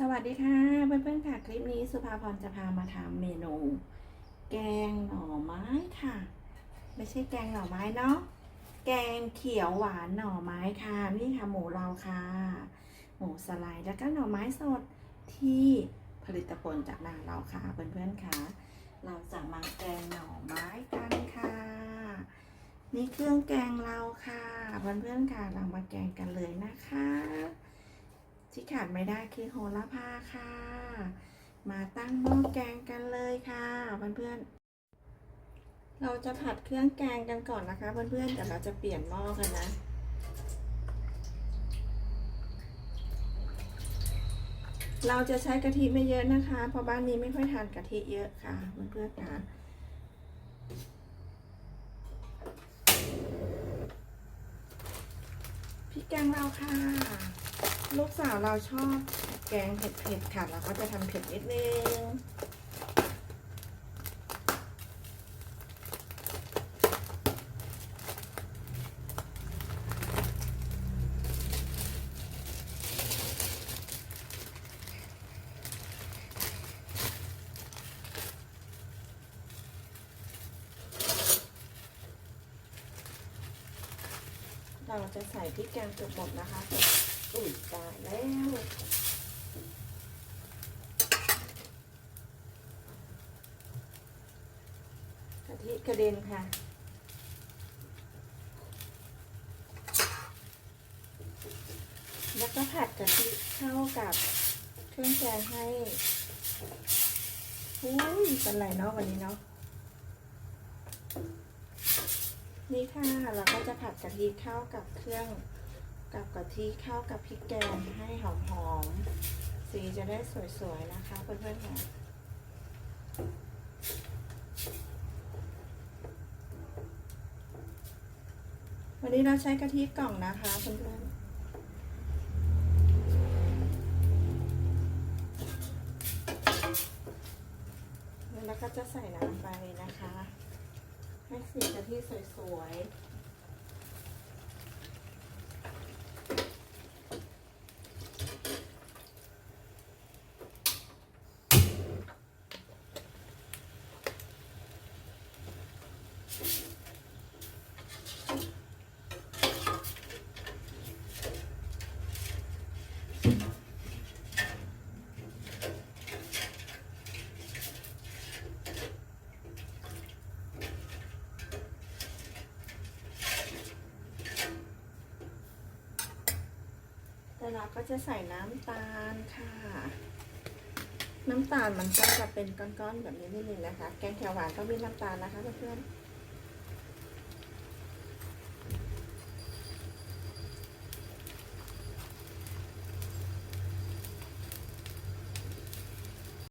สวัสดีค่ะเพื่อนๆค่ะคลิปนี้สุภาพรจะพามาทำเมนู แกงหน่อไม้ค่ะ ไม่ใช่แกงหน่อไม้เนาะแกงเขียวหวานหน่อไม้ค่ะนี่ค่ะหมูเราค่ะ หมูสไลด์แล้วก็หน่อไม้สดที่ผลิตผลจากนางเราค่ะเพื่อนๆค่ะเราจะมาแกงหน่อไม้กันค่ะ นี่เครื่องแกงเราค่ะเพื่อนๆค่ะเรามาแกงกันเลยนะคะ ที่ขาดไม่ได้คือโหระพาค่ะ มาตั้งหม้อแกงกันเลยค่ะเพื่อนๆ เราจะผัดเครื่องแกงกันก่อนนะคะเพื่อนๆเดี๋ยวเราจะเปลี่ยนหม้อกันนะเราจะใช้กะทิไม่เยอะนะคะ เพราะบ้านนี้ไม่ค่อยทานกะทิเยอะค่ะเพื่อนๆค่ะพริกแกงเราค่ะ ลูกสาวเราชอบแกงเผ็ดๆค่ะ เราก็จะทำเผ็ดนิดนึงเราจะใส่พริกแกงเกือบหมดนะคะ อุ่ยตายแล้วกะทิกระเด็นค่ะแล้วก็ผัดกะทิเข้ากับเครื่องแกงให้อุ้ยเป็นไรเนาะวันนี้เนาะ นี่ค่ะ เราก็จะผัดกะทิเข้ากับเครื่อง กับกะทิเข้ากับพริกแกงให้หอมๆ สีจะได้สวยๆ นะคะเพื่อนๆค่ะวันนี้เราใช้กะทิกล่องนะคะเพื่อนๆแล้วก็จะใส่น้ำไปนะคะ ให้สีกะทิสวยๆ แต่เราก็จะใส่น้ำตาลค่ะ น้ำตาลมันก็จะเป็นก้อนๆแบบนี้นิดนึงนะคะ แกงเขียวหวานก็มีน้ำตาลนะคะเพื่อนๆ